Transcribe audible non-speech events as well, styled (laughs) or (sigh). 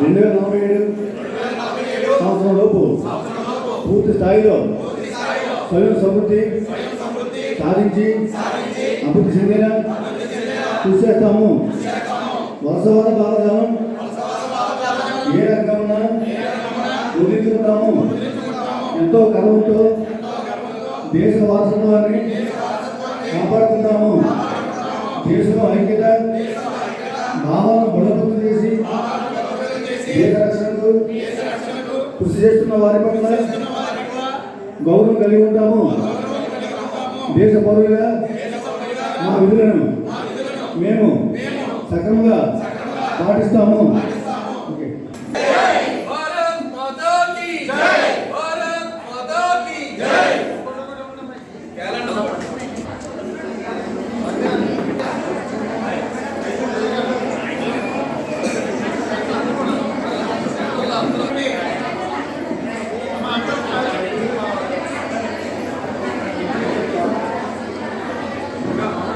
రెండు వేల నలభై ఏడు సంవత్సరం లోపు పూర్తి స్థాయిలో స్వయం సమృద్ధి సాధించి అభివృద్ధి చెందేలా కృషి చేస్తాము వరుసవాద భావజాలం ఏ రకంగా వదిలించుకుంటాము ఎంతో గర్వంతో దేశ వారసత్వాన్ని కాపాడుకుంటాము. దేశంలో ఐక్యత భావాలను దేశ రక్షణకు కృషి చేస్తున్న వారి పట్ల గౌరవం కలిగి ఉంటాము. దేశ పౌరులుగా మా విధులను మేము సక్రమంగా పాటిస్తాము. ఓకే. え! (laughs)